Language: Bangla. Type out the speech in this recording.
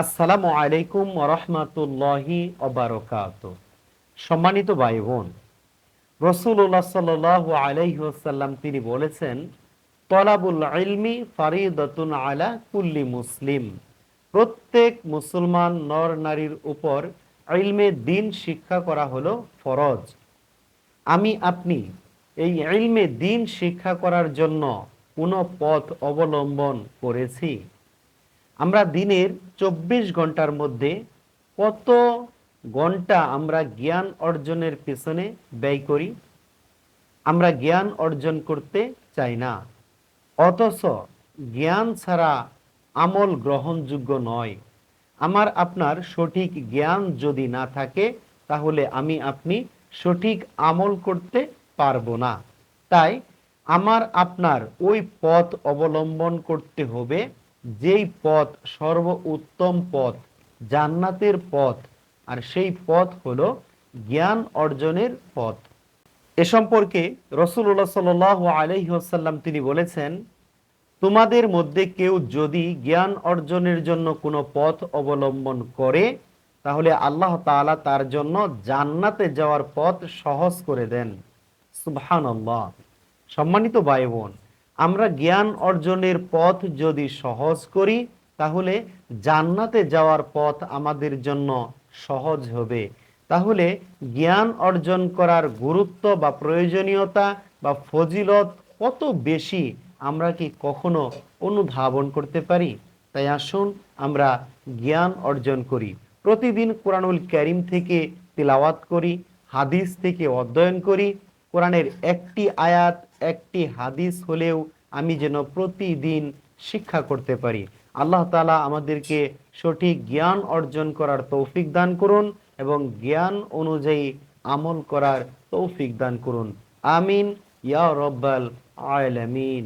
আসসালামু আলাইকুম রহমাতুল্লাহি অবরকাত সম্মানিত ভাই বোন রসুল্লাহ সাল আলাইসাল্লাম তিনি বলেছেন, তলাবুল ইলমি ফারিদতুন আলা কুল্লি মুসলিম। প্রত্যেক মুসলমান নর নারীর উপর ইলমে দিন শিক্ষা করা হলো ফরজ। আমি, আপনি এই ইলমে দিন শিক্ষা করার জন্য কোনো পথ অবলম্বন করেছি? আমরা দিনের চব্বিশ ঘণ্টার মধ্যে কত ঘণ্টা আমরা জ্ঞান অর্জনের পেছনে ব্যয় করি? আমরা জ্ঞান অর্জন করতে চাই না। অথচ জ্ঞান ছাড়া আমল গ্রহণযোগ্য নয়। আমার আপনার সঠিক জ্ঞান যদি না থাকে, তাহলে আমি আপনি সঠিক আমল করতে পারব না। তাই আমার আপনার ওই পথ অবলম্বন করতে হবে যেই পথ সর্ব উত্তম পথ, জান্নাতের পথ, আর সেই পথ হলো জ্ঞান অর্জনের পথ। এ সম্পর্কে রসুল্লাহ সাল আলহিহাসাল্লাম তিনি বলেছেন, তোমাদের মধ্যে কেউ যদি জ্ঞান অর্জনের জন্য কোনো পথ অবলম্বন করে, তাহলে আল্লাহ তাআলা তার জন্য জান্নাতে যাওয়ার পথ সহজ করে দেন। সুবহান সম্মানিত ভাই বোন আমরা জ্ঞান অর্জনের পথ যদি সহজ করি, তাহলে জান্নাতে যাওয়ার পথ আমাদের জন্য সহজ হবে। তাহলে জ্ঞান অর্জন করার গুরুত্ব বা প্রয়োজনীয়তা বা ফজিলত কত বেশি আমরা কি কখনো অনুধাবন করতে পারি? তাই আসুন আমরা জ্ঞান অর্জন করি। প্রতিদিন কোরআনুল করিম থেকে তিলাওয়াত করি, হাদিস থেকে অধ্যয়ন করি, কোরআনের একটি আয়াত একটি হাদিস হলেও আমি যেন প্রতিদিন শিক্ষা করতে পারি। আল্লাহ তালা আমাদেরকে সঠিক জ্ঞান অর্জন করার তৌফিক দান করুন এবং জ্ঞান অনুযায়ী আমল করার তৌফিক দান করুন। আমিন, ইয়া রব্বাল আলামিন।